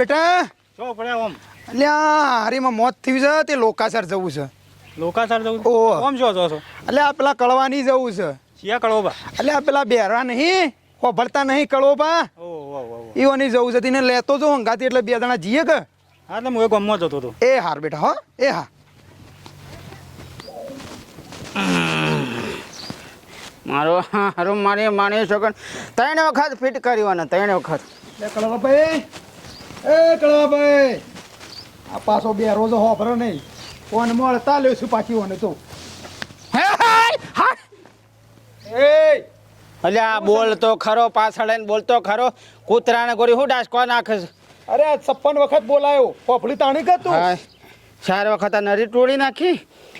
બેટા. શું પડે ઓમ અલ્યા હારીમાં મોત થયું છે તે લોકાસર જવું છે. લોકાચાર જવું ઓહો. ઓમ શું છો છો? અલ્યા આ પેલા કળવાની જવું છે. શિયા કળો બા અલ્યા આ પેલા બેરા નહીં ભરતા નહીં કળવો બા ઓ ઓ ઓ ઈવાની જવું છે તેને લેતો જો હંગાતી એટલે બે જણા જીએ કે? હા એટલે હું એક ગામમાં જતો હતો. એ હાર બેટા હો એ હા. મારો હારું મારી માની શકો ત્રણ વખત ફિટ કર્યો ને ત્રણ વખત. કળવાભાઈ એ કળવાભાઈ આ પાછો બે રોજ હોભરો નહીં. ફોન મળતા લ્યો છું પાછી ઓને તો. એ! અલ્યા બોલતો ખરો પાછળ આઈને બોલતો ખરો. કૂતરાને ગોરી હું ડાસકો નાખે છે? અરે છપ્પન વખત બોલાયો. પોપડી તાણી કે તું? ચાર વખત આ નરી ટોળી નાખી.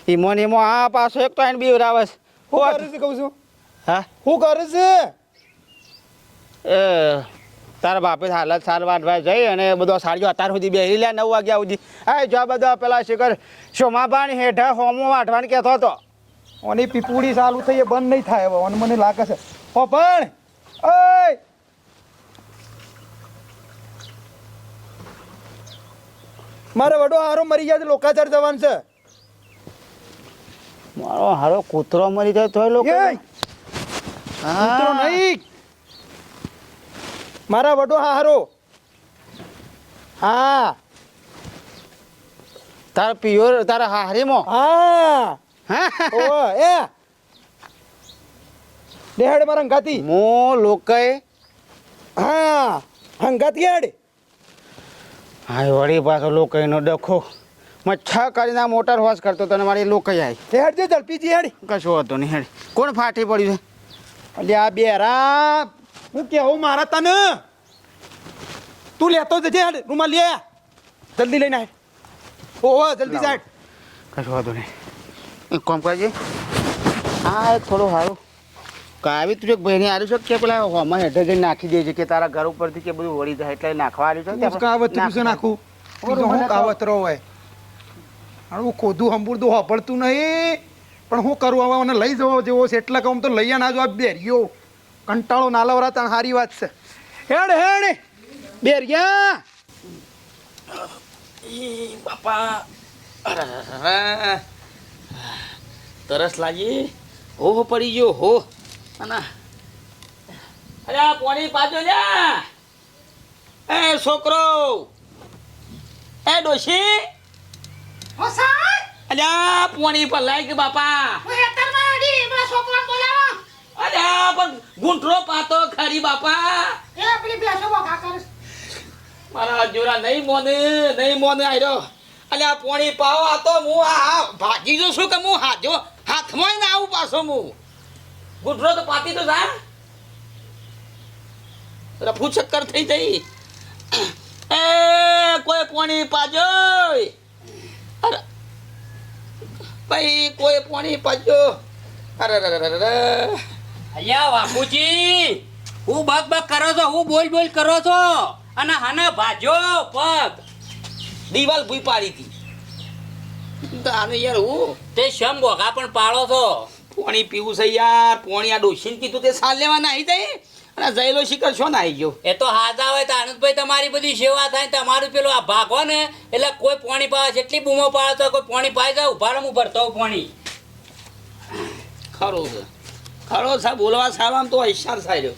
ઈમો ને ઈમો આ પાછો એક તો આઈને બીવરાવે છે. હું કરે છે કહું છું? હા? હું કરે છે? એ તારા બાપે હાલત સાર વાટવા જઈ અને બધો સાડીઓ અત્યાર સુધી બેહી લે નવ વાગ્યા સુધી. આ જો બધા પેલા શિખર શોમાબાની હેઠા હોમો વાટવાનું કહેતો હતો. ઓની પીપુડી ચાલુ થઈ એ બંધ નહીં થાય હવે મને લાગે છે. પોપણ ઓય! મારે વડો હારો મરી ગયા છે લોકાચાર જવાનું છે. મારો હારો કૂતરો મરી જાય તો લોકો કૂતરો નહીં! મારા વડો હારો હા. તારા પિયોર તારા હારીમાં હા. હા? એ. દેહડ મારા હંગાતી. મો લોકોએ. હા હંગાતી હેડ. હાય વળી પાછો લોકોનો ડખો. મચ્છા કરીને મોટર વોશ કરતો તને મારી લોકો આવી દેહાડ જે ઝડપી જી હેડ. કશું હતું નહીં હેડ. કોણ ફાટી પડ્યું છે? અલ્યા બેરા. હું કેવું મારા તને. તું લેતો જજે હેડ રૂમાલ લે. જલ્દી લઈને આવે ઓહો જલ્દી સાહેબ કશું વાંધો નહીં. એક કામ કરજે. હા એક થોડું સારું કાવી તું એક ભાઈને આવ્યું છે કે પેલા હોમાં હેઠે જઈને નાખી દે છે કે તારા ઘર ઉપરથી કે બધું વળી જાય એટલે નાખવા આવ્યું છે કાવત છે નાખું હું કાવતરો હોય. હું ખોદું હંબુરદું હોપડતું નહીં. પણ હું કરું હવે મને લઈ જવો જેવો છે. એટલે કહું તો લઈ ના જો આ બેરિયો. કંટાળો નાલવરા તાણ સારી વાત છે. હેડ હેડ. બેરિયા બાપા. તરસ લાગી. હો પડી ગયો હો. અને અરે આ પોણી પાજો લ્યા એ છોકરો. એ ડોશી. અલ્યા પોણી પર લાગ બાપા. અલ્યા પણ ગુંઠરો પાતો ખરી બાપા. મારા જોરા નહીં મોને નહીં મોને આયરો. અલ્યા પોણી પાવો આ તો હું આ ભાગી જો છું કે હું હાજો? હાથમાં ના આવું પાછો હું. ગુંઠરો તો પાતી તો જા. રફુ ચક્કર થઈ જઈ. એ કોઈ પોણી પાજો અરે ભાઈ કોઈ પોણી પાજો. અરે અરે અરે અરે. અલ્યા બાપુજી હું બક બક કરો છો હું બોલ બોલ કરો છો? અને હાને ભાજો પગ. દિવાલ ભૂઈ પાડી હતી. આને યાર હું. તે શમ બોગા પણ પાડો છો? પોણી પીવું છે યાર પોણી આ ડોશીને કીધું તે સાલ લેવા નાહી જાય. અને જયલો શિખર છો નાહી ગયો. એ તો હાજા હોય તો આનંદભાઈ તમારી બધી સેવા થાય તમારું પેલું આ ભાગો ને એટલે કોઈ પોણી પાવે છે એટલી બૂમો પાડે તો કોઈ પોણી પાય જાય ઊભા હું ભરતો હોઉં પોણી ખરું છે. ખરો સાહેબ બોલવા સાહેબ તો ઈશાર થાય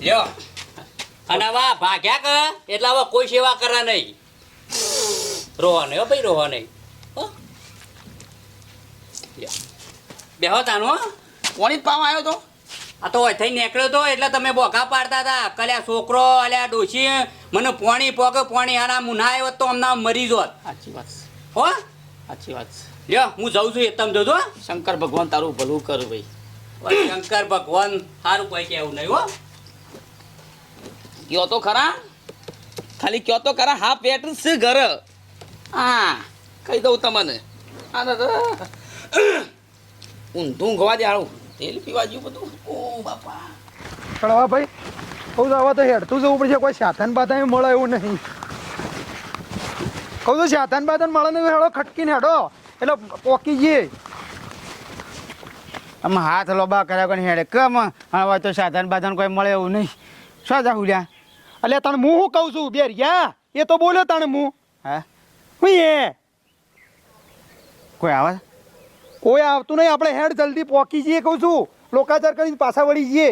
લ્યો. અને વા ભાગ્યા કે? એટલે હવે કોઈ સેવા કરે નહીં. રોવા નહીં હો ભાઈ રોવા નહીં. બેહો તાનો જ પાવા આવ્યો તો? આ તો થઈ નીકળ્યો તો એટલે તમે બોઘા પાડતા હતા. કલ્યા છોકરો અલ્યા ડોશી મને પોણી પોગ પોણી આના મુના આવ્યો તો હમણાં મરી જોત. સાચી વાત. હો. સાચી વાત. લ્યો હું જઉં છું એ તમે જોજો શંકર ભગવાન તારું ભલું કર ભાઈ. શંકર ભગવાન સારું કોઈ કેવું નહીં હો. કયો તો ખરા? ખાલી કયો તો ખરા હા પેટ છે ઘર. હા કહી દઉં તમને. આ તો- ઊંધું ઊંઘવા દે હારું. તેલ પીવા જેવું બધું. ઓ બાપા. કળવા ભાઈ કહું તો હવે તો હેડતું જવું પડશે કોઈ સાધન બાધન મળે એવું નહીં. કહું તો સાધન બાધન મળે નહીં હેડો ખટકીને હેડો. એટલે પોકી જઈએ. આમ હાથ લોબા કર્યા કોઈ હેડે. કમ? હવે તો સાધન બાધન કોઈ મળે એવું નહીં. શું જા હુલ્યા એટલે તને હું શું કહું છું? બેરિયા એ તો બોલ્યો તને હું. હા? હું એ. કોઈ આવે? કોઈ આવતું નહીં. આપણે હેડ જલ્દી પોકી જઈએ કહું છું. લોકાચાર કરીને પાછા વળી જઈએ.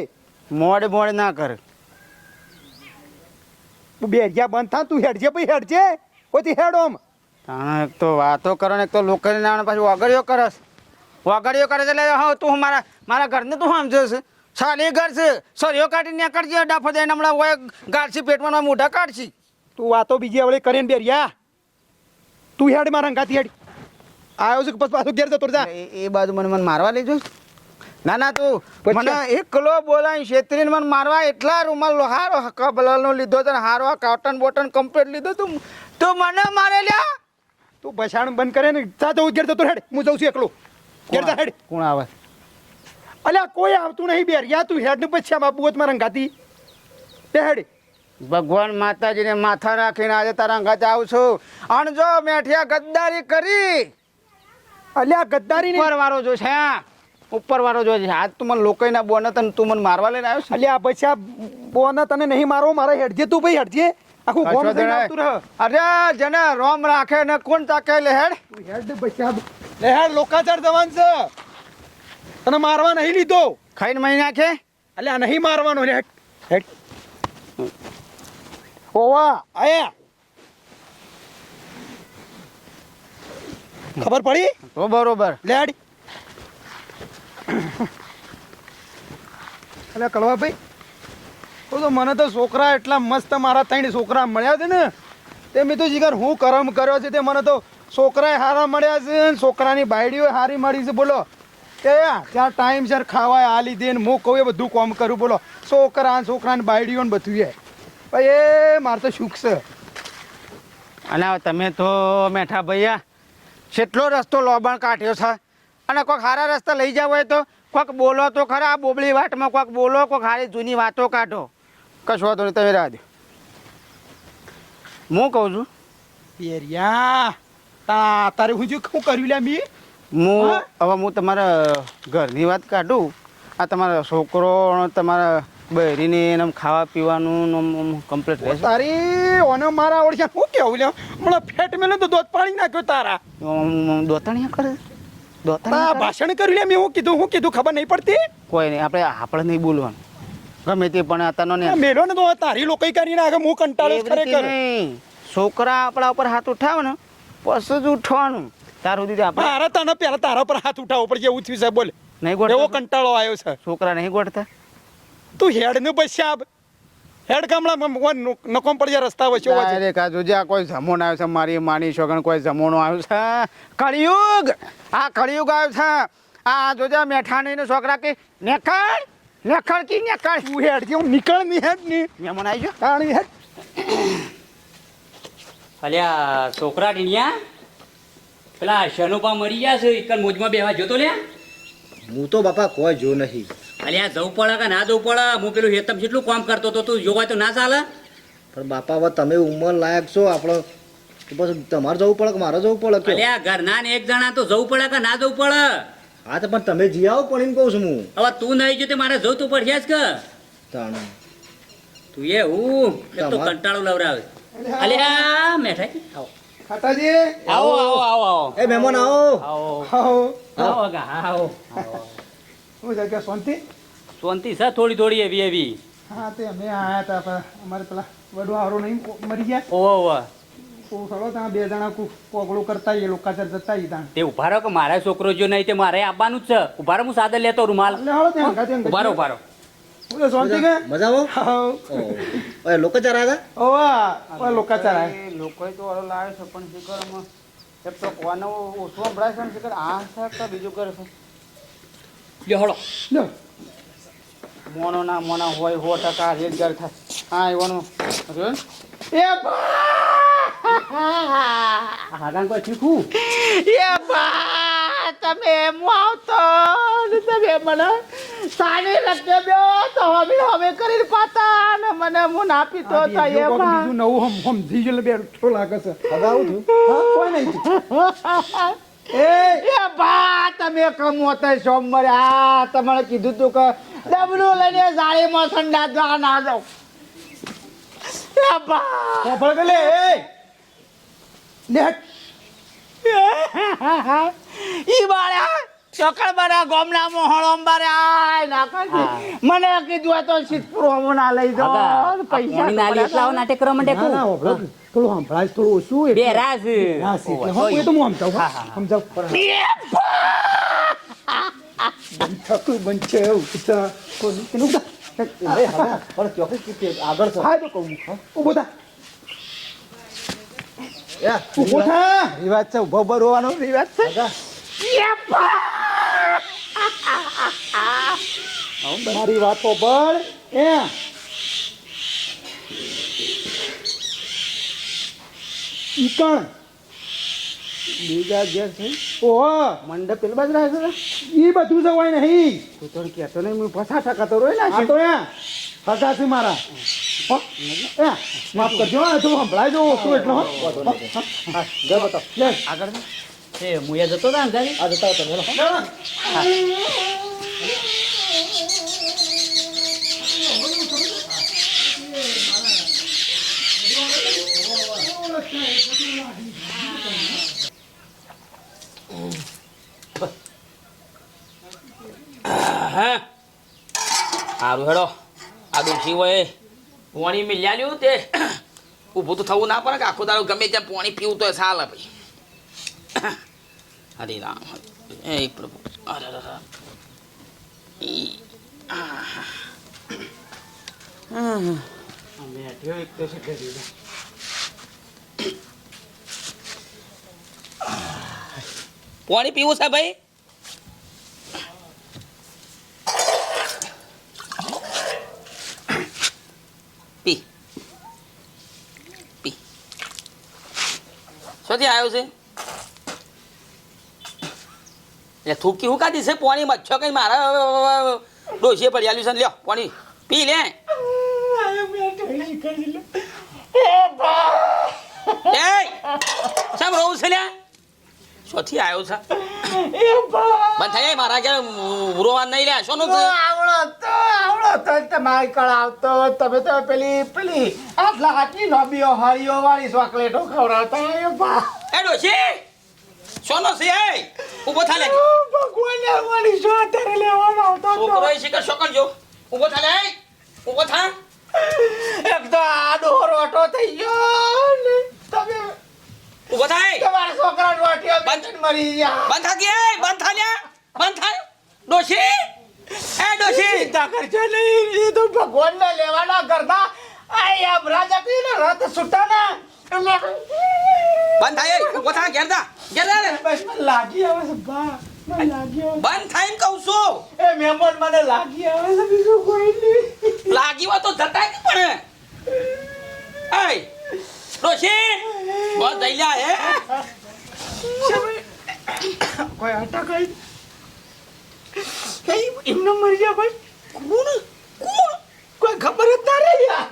મોડે મોડે ના કર. તું બેરિયા બંધ થા તું હેડજે પછી હેડજે. કોઈથી હેડ ઓમ એક તો વાતો કરો ને એક તો લોકોને ના પાછું અગડ્યો કરસ. વગડીઓ કરે છે. એટલે હા તું મારા મારા ઘરને તું સમજો છે. સાલી ઘર છે. સરિયો કાઢીને નીકળજે ડાફો દઈને હમણાં હોય ગાડશી પેટમાં મોઢા કાઢશી. તું વાતો બીજી આવડે કરીને બેરિયા તું હેડ મારા અંગાથી હેડ. આવ્યો છે પછી પાછું ઘેર જતો જા. એ બાજુ મને મને મારવા લેજો. ના ના તું મને એકલો બોલાવી છેતરીને મને મારવા એટલા રૂમાલ હારો કબલાલનો લીધો છે ને હારો કોટન બોટન કમ્પ્લીટ લીધો તું. તું મને મારે લ્યા. તું બસાણ બંધ કરે ને જા જવું ઘેર જતો હેડ. હું જઉં છું એકલો. હેડ. કોણ આવે? અલ્યા કોઈ આવતું નહીં બેરિયા તું હેડ ને પછી આમ હોત મારા ગાતી તે હેડ. ભગવાન માતાજીને માથા રાખીને આજે તારા અંગાત આવું છું. અને જો મેઠિયા ગદ્દારી કરી. અલ્યા ગદ્દારી ઉપર વાળો જો છે હા? ઉપર વાળો જો છે. આજ તું મને લોકોના બોને તને તું મને મારવા લઈને આવ્યો છે? અલ્યા પછી આ બોના તને નહીં મારવો મારે હેડજે તું ભાઈ હેડજે. આખું ગોમ થઈને આવતું રહે. અરે જેને રોમ રાખે ને કોણ તાકે લે હેડ હેડ પછી આ લોકાચાર જવાન છે. તને મારવા નહીં લીધો. ખાઈને મહી નાખે? અલ્યા નહીં મારવાનો હેટ હેડ હોવા આયા. ખબર પડી? તો બરોબર. લેડ એટલે કળવા ભાઈ તો તો મને તો છોકરા એટલા મસ્ત મારા ત્રણ છોકરા મળ્યા છે ને. તે મેં તો જીગર હું કરમ કર્યો છે તે મને તો છોકરાએ હારા મળ્યા છે ને છોકરાની બાયડીઓ હારી મળી છે બોલો. તે ત્યાં ટાઈમ સર ખાવાય આ લીધે ને હું કહું એ બધું કોમ કરું બોલો. છોકરા છોકરાની બાયડીઓ ને બધું એ. ભાઈ એ મારે તો સુખ છે. અને હવે તમે તો મેઠા ભૈયા કેટલો રસ્તો લોબણ કાઢ્યો છે. અને કોઈક સારા રસ્તા લઈ જાવ હોય તો કોઈક બોલો તો ખરા આ બોબળી વાટમાં કોઈક બોલો કોઈક સારી જૂની વાતો કાઢો. કશો વાતો નહીં તમે રાહ હું કહું છું પેરિયા તારે હું જો શું કર્યું લ્યા મી? હું હવે હું તમારા ઘરની વાત કાઢું. આ તમારા છોકરો તમારા બહેરીને એને ખાવા પીવાનું કમ્પ્લીટ રહેશે. તારી ઓને મારા ઓળખ્યા શું કેવું લે હમણાં ફેટ મેલે તો દોત પાડી નાખ્યો તારા. દોતાણિયા કરે? તા ભાષણ કર્યું લે મેં હું કીધું હું કીધું ખબર નહીં પડતી? કોઈ નહીં આપણે આપણે નહીં બોલવાનું. ગમે તે પણ અત્યારનો ને મેલો ને તો તારી લોકો કરી નાખે હું કંટાળો ખરેખર. છોકરા આપણા ઉપર હાથ ઉઠાવે ને પછી જ ઉઠવાનું. તાર સુધી તો આપણે મારા તને પેલા તારા પર હાથ ઉઠાવવો પડશે એવું થયું છે બોલ. નહીં એવો ગોઠતા કંટાળો આવ્યો છે. છોકરા નહીં ગોઠતા? તું હેડ ને બસ આબ. હેડ ગામડા નકોમ પડી રસ્તા વચ્ચે અરે કા જોજે આ કોઈ જમોણ આવ્યો છે મારી માની છોકરા કોઈ જમોણો આવ્યો છે? કળિયુગ! આ કળિયુગ આવ્યો છે. આ જોજે મેઠાણી ને છોકરા કે નેકળ! નેકળ કી નેકળ? હું હેડ કે હું નીકળની હેડની. મહેમાન આવી ગયો? હેડ. અલ્યા છોકરા ટીણિયા? પેલા શનુપા મરી ગયા છે એક મોજમાં બેવા જોતો લ્યા? હું તો બાપા કોઈ જો નહીં. અલ્યા જવું પડે કે ના જવું પડે? હું પેલું હેતમ કેટલું કામ કરતો હતો તું જોવાય તો ના ચાલે? પણ બાપા હવે તમે ઉંમર લાયક છો આપણો તો પછી તમારે જવું પડે કે મારે જવું પડે કે અલ્યા ઘરના ને એક જણા તો જવું પડે કે ના જવું પડે? હા તો પણ તમે જી આવો પણ એમ કહું છું હું. હવે તું નહીં જો તે મારે જવું તું પડશે જ કે. તું એ હું તો કંટાળો લવરાવે. અલ્યા મેઠાઈ. આવો. ખાતાજી આવો આવો આવો આવો. એ મહેમાન આવો. આવો. આવો. આવો ગા, આવો. હું કે શાંતિ શાંતિ છે થોડી થોડી એવી એવી. હા તે અમે આયા હતા પણ અમારે પેલા વડવા હારો નહીં મરી ગયા. ઓવો ઓ તો થોડો ત્યાં બે જણા કુ પોગળું કરતા એ જતા ઈ તે ઊભા રહો કે મારા છોકરો જો નહીં તે મારે આવવાનું જ છે. ઊભા રહો હું સાદર લેતો રૂમાલ. ઊભા રહો ઊભા રહો. હું શાંતિ કે? મજા આવો ઓય લોકો ચાર આવ્યા ઓવા ઓવા લોકાચાર આયા. એ તો ઓલો લાવ્યો છે પણ શીખર આમાં એક તો કોનો ઓછો સંભળાય છે શીખર? આ છે કે બીજું કરે છે? લ્યો હળો. લ્યો. મોનો ના મોના હોય સો ટકા થાય. હા એવાનું? એ હાડાન કોઈ શીખું એ બા! તમે એમ આવતો તમે મને સાની રસ્તે બે તો હવે હવે કરીને પાતા ને મને હું ના પીતો તો એ બા બીજું નવું હમ હમ થઈ બે છો લાગે છે. હવે આવું છું કોઈ નહીં એ! એ બા તમે કમો તો સોમવારે. આ તમારે કીધું તું કે ડબલું લઈને જાળીમાં સંડા દવા ના જાવ હોભળ કે લે એ! હટ. ઈ બાળા સકળ બારા ગોમના મોહળ અંબારે નાખે મને કીધું તો સિદ્ધપુર હોમો ના લઈ હગા, પૈસા ના લે એટલા નાટક કરવા માંડે ના ના થોડું સંભળાય થોડું ઓછું બે રાસ. હા, એટલે. હા, એ તો હું સમજાવું સમજાવું થતું બનશે કોઈ પણ ચોક્કસ આગળ છે. હા, તો કહું છું. થા. રિવાજ ઊભો ઊભો રોવાનો રિવાજ છે? મારી વાતો હોભળ એ ઈકણ બીજા ઘેર છે? ઓહો. મંડપ પેલું બાજુ રાખે છે એ બધું જવાય નહીં. તું તો કહેતો નહીં હું પછા ટકા તો રોઈ આ તો એ ફસા છે મારા. એ માફ કરજો તો સંભળાય જો એટલે હા. આગળ એ મુયા જતો હતા ને આ જતા તમે, સારું હેડો. આ દુખી હોય પોણી મિલ્યા લ્યું તે. ઊભું તો થવું ના પડે કે આખો દારો ગમે ત્યાં પોણી પીવું તો સાલ ભાઈ હરે રામ એ પ્રભુ અરે. પોણી પીવું છે ભાઈ પી પી શોથી આવ્યો છે એટલે થૂકી હું કાઢી છે પોણી મચ્છો કઈ મારા ડોસીએ પડી આલ્યું છે લ્યો પોણી. પી લે. એ સામ રહું છે લ્યા? શોથી આવ્યો છે. બંધ થાય મારા કે ઉરોવાન નહીં લે શોનું છે? આવડો તો આવડો તો તમારી કળ આવતો તમે તો પેલી પેલી આટલા આટલી લોબીઓ હળીઓ વાળી ચોકલેટો ખવડાવતા એ બા. એ શોનો છે એ ઊભો થા લે. ભગવાન વાળી શું અત્યારે લેવાનો આવતો હતો. છોકરો એ શીખર શોકન જો ઊભો થા લે ઊભો થા. એક તો આડો રોટો થઈ ગયો ને. તમે ઊભો થાય તમારા છોકરા રોટીઓ બંધ. મરી ગયા. બંધ થા કે બંધ થા લે બંધ થાય ડોશી! એ ડોશી! ચિંતા કરજો નહીં. એ તો ભગવાન ના લેવાના કરતા આ યમરાજ હતી ને રથ એટલે બંધ થાય ઊભો થા ઘેર જા ઘેર જા રે. બસ લાગી આવે છે બા બંધ થાય કહું છું. એ મહેમાન મને લાગી આવે છે બીજું કોઈ નહીં. લાગી હોય તો જતા નહીં પડે એ ડોશી બસ જઈ જા હે. કોઈ અટક કઈ કઈ એમને મરી ગયા ભાઈ કોણ? કોણ? કોઈ ખબર જ ના રહી યાર.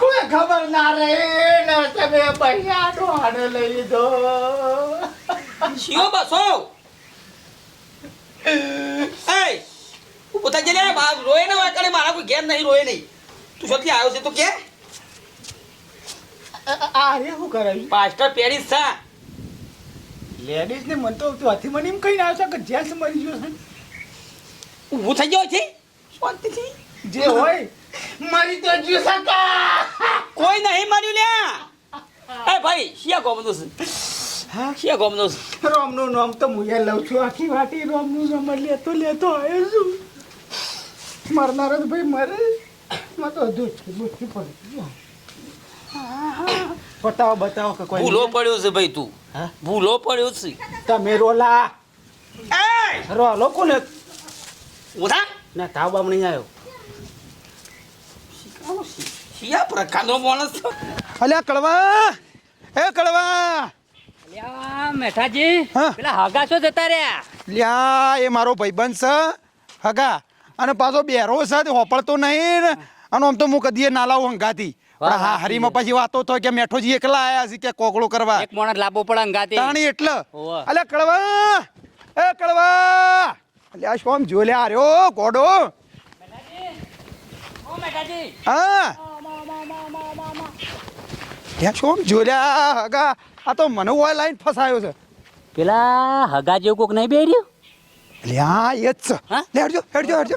કોઈ ખબર ના રહે ને તમે પૈસા હાડે લઈ લીધો. શિયો બસો. એ હું થઈ જા લે બા રોય ના વાકડે મારા કોઈ ઘેર નહીં રોય નહીં. તું શોથી આવ્યો છે તો કે? આરે શું કરાયું પાસ્ટર પેરિસ સા લેડીઝ ને મન તો ત્યાંથી મને એમ કહીને આવ્યો છે કે જેસ મરી ગયો છે. ઊભું થઈ ગયો છે? શાંતિથી. જે હોય મરી તો ગયો સકા. કોઈ નહીં મર્યું લ્યા. એ ભાઈ શિયા ગોમનો છે. હા? શિયા ગોમનો છે. રોમનું નામ તો મુયા લઉં છું. આખી વાટી રોમનું નામ લેતો લેતો આવ્યો છું. મરનાર જ ભાઈ મરે. માં તો દુઃખી દુઃખી પડી. ગયો. બતાવો બતાવો કે કોઈ ભૂલો પડ્યો છે ભાઈ તું? ભૂલો પડ્યો છે. તમે રોલા. એ! રો લોકો ને ઉધા! ના તાવ બામણી આવ્યો. શિયા પ્રકારનો માણસ છે. અલ્યા કળવા એ કળવા અલ્યા મેઠાજી હા. પેલા હગા છો જતા રહ્યા? લ્યા એ મારો ભાઈબંધ છે હગા. અને પાછો બેરો છે તે હોપળતો નહીં ને. અને આમ તો હું કદીએ ના લાવું પણ હા હરીમાં પછી વાતો તો કે મેઠોજી એકલા આયા છે કે કોકળો કરવા. એક મોણસ લાંબો પડે અંગાતે તાણી એટલે. હોવે. અલ્યા કળવા એ કળવા અલ્યા શું આમ જો લે આર્યો ગોડો? હા. ત્યાં શું જોલ્યા હગા આ તો મને ઓય લાઈન ફસાયો છે. પેલા હગા જેવું કોક નહીં બેર્યું એટલે હા એ જ છે? લે હેડજો હેડજો હેડજો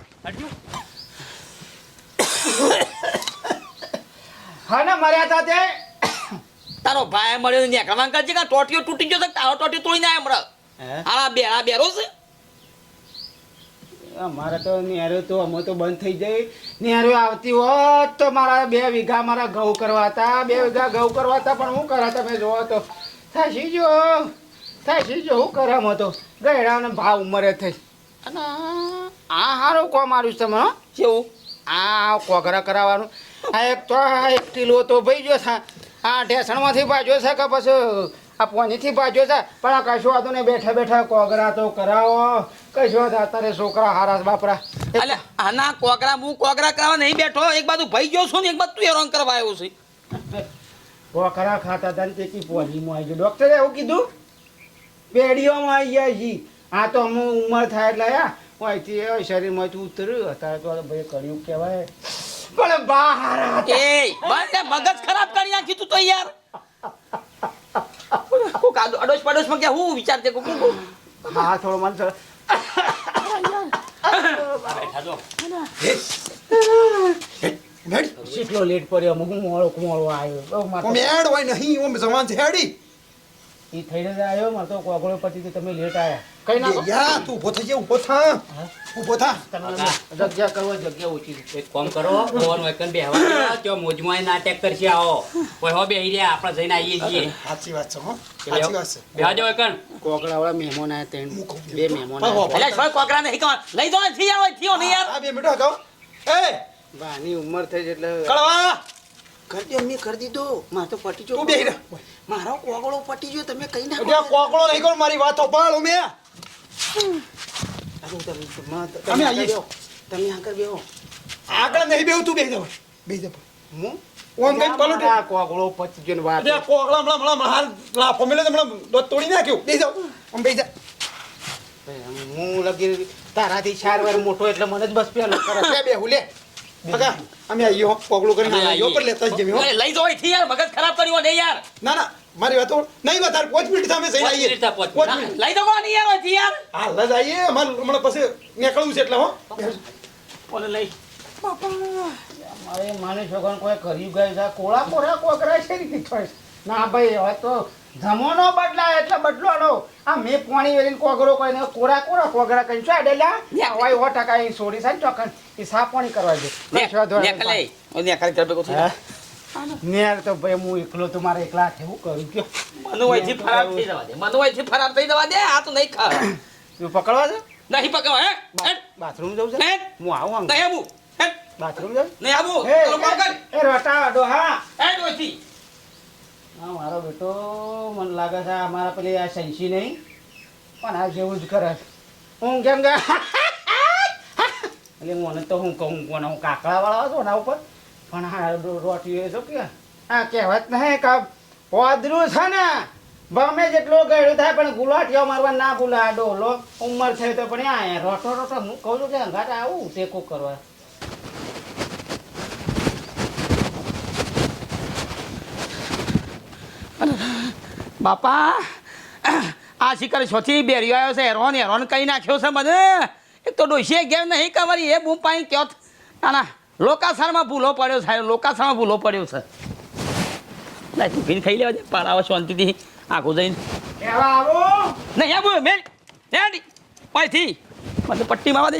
હા ને મર્યા તા તે. તારો ભાઈ મળ્યો ને નેકળવાન કરજે કે ટોટીઓ તૂટી ગયો તો તારો ટોટી તોડીને આયા હમણાં આ બે આ બેરો છે? અમારે તો નેરો તો અમે તો બંધ થઈ જાય. નેરો આવતી હોત તો મારા બે વીઘા મારા ઘઉં કરવા હતા. બે વીઘા ઘઉં કરવા હતા, પણ હું કરા તમે જોવો તો. થાશી જો થાશી જો, હું કરામ હતો ગયડાનો ભાવ ઉંમરે થઈ. અને આ સારું કો મારું તમે જેવું. આ કોગરા કરાવવાનું. આ એક તો, આ એક કિલો તો ભાઈ જો આ ઢેસણમાંથી ભાજ્યો છે કે પછી આ પોનીથી ભાજ્યો છે? પણ આ કશું વાંધો નહીં. બેઠા બેઠા કોગરા તો કરાવો. કશું વાંધો અત્યારે છોકરા હારા બાપરા. એટલે આના કોકરા હું કોકરા કરવા નહીં બેઠો એક બાજુ ભાઈ ગયો છું ને એક બાજુ તું હેરાન કરવા આવ્યો છે. કોકરા ખાતા હતા તે કી પોલીમાં આવી ગયો. ડૉક્ટરે એવું કીધું? પેઢીઓમાં આવી ગયા જી આ તો હું ઉંમર થાય એટલે આ અહીંથી શરીરમાંથી ઉતર્યું. અત્યારે તો ભાઈ કર્યું કહેવાય. પણ બા હારા એ મગજ ખરાબ કરી નાખ્યું તું તો યાર. કોક આડો- અડોશ પડોશમાં કે હું વિચાર છે કોક. હા થોડો મન કેટલો લેટ પડ્યો? મોડો મોડો આવ્યો. મેડ હોય નહીં ઓમ જવાન છે હેડી. ઈ થઈને આવ્યો મારે તો કોગળો પછી તમે લેટ આવ્યા. કઈ નાખો? યા તું ઊભો થઈ જા ઊભો થા. ઊભો થા. જગ્યા કરવો જગ્યા ઓછી એક કામ કરો ફોન વેકન બે હવા તો મોજમાં નાટક કરશે આવો. કોઈ હો બેહી રહ્યા આપણે જઈને આવીએ છીએ. સાચી વાત છે હો. સાચી વાત છે. બે આજો વેકન કોગળાવાળા મહેમાન આયા તેણ બે મહેમાન એટલે ભાઈ કોકડા ને કહો લઈ દો થી આવો થીઓ નહીં યાર. આ બે મિનિટ હગાવ. એ! બાની ઉંમર થઈ જ એટલે કળવા! કરી દો મેં કરી દીધો. મારે તો પટી તું બેહી રહે. મારો કોકડો પટી ગયો તમે કઈ ના કોકડો કોકળો નહીં કર મારી વાત પાડ મે. અમે આવીએ. તમે આગળ બેહો. આગળ નહીં બેહું તું બેહી જા બેહી જા હું? ઓમ કઈ પલોટે. આ કોગળો પટી ગયો વાત. એટલે આ હમણાં હમણાં હમણાં હાલ લાફો મેલે હમણાં દોત તોડી નાખ્યો. બેહી બેહી જા હું લગી તારાથી ચાર વાર મોટો એટલે મને જ બસ પેલો કરે. લે બેહું લે. હગા અમે હો. કોકળું કરીને આવીએ. પર લેતા જ જઈએ હો. લઈ દો થી યાર. મગજ ખરાબ કર્યો ને યાર. ના ના. મારી વાત નહીં વાત પાંચ મિનિટ સામે જઈને આવીએ. પાંચ મિનિટ. લઈ દો કોણ યારથી યાર. હા જ આવીએ અમારે હમણાં પછી નીકળવું છે એટલે હો. ઓલે લઈ. મારે માને છોકરાને કોઈ કર્યું ગયું છે? કોળા કોરા કોકરા છે ને. ના ભાઈ હવે તો જમાનો બદલાય એટલે બદલાનો. આ મેં પાણી વેરીને કોગરો કોઈને કોરા કોરા કોગરા કઈ છો આડેલા હોય હો ટકા એ સોડી છે ને ચોકન. એ સાફ પાણી કરવા દે નેકલે ઓ નેકલે કરબે કો? નેર તો ભાઈ હું એકલો તો મારે એકલા છે હું કરું કયો? મનો હોય ફરાર થઈ જવા દે મનો હોય ફરાર થઈ જવા દે આ તો નહીં ખા તું પકડવા છે નહીં પકડવા હે? બાથરૂમ જવું છે. હું? આવું આમ. નહીં આવું બાથરૂમ જવું નહીં આવું એ ચલો કર? એ રોટા ડો હા. હેટ ઓયથી હા મારો બેટો મને લાગે છે અમારા મારા પેલી આ સંસી નહીં પણ આ જેવું જ કરે છે. હું કેમ કે એટલે મને તો હું કહું કોને હું કાકડા વાળા છો ના ઉપર. પણ આ રો- રોટી એ શું કે. આ કહેવત નહીં કે પોદરું છે ને ગમે જેટલો ગળ્યો થાય પણ ગુલાટીઓ મારવા ના ભૂલા ડોલો. ઉંમર થઈ તો પણ આ રોટો રોટો હું કહું છું કે અંગાટ આવું ટેકો કરવા. બાપા આ શિકાર છોથી બેરીઓ આવ્યો છે હેરોન હેરોન કહી નાખ્યો છે મને. એક તો ડોશીએ ગેમ નહીં ખબર એ બૂમ પાણી ક્યો ના ના. લોકાસરમાં ભૂલો પડ્યો સાહેબ લોકાસણમાં ભૂલો પડ્યો છે. લાય ટિફિન ખાઈ લેવા દે પાડાવા શાંતિથી આખું જઈને નહીં આવું મેં હેડી મને પટ્ટી મારવા દે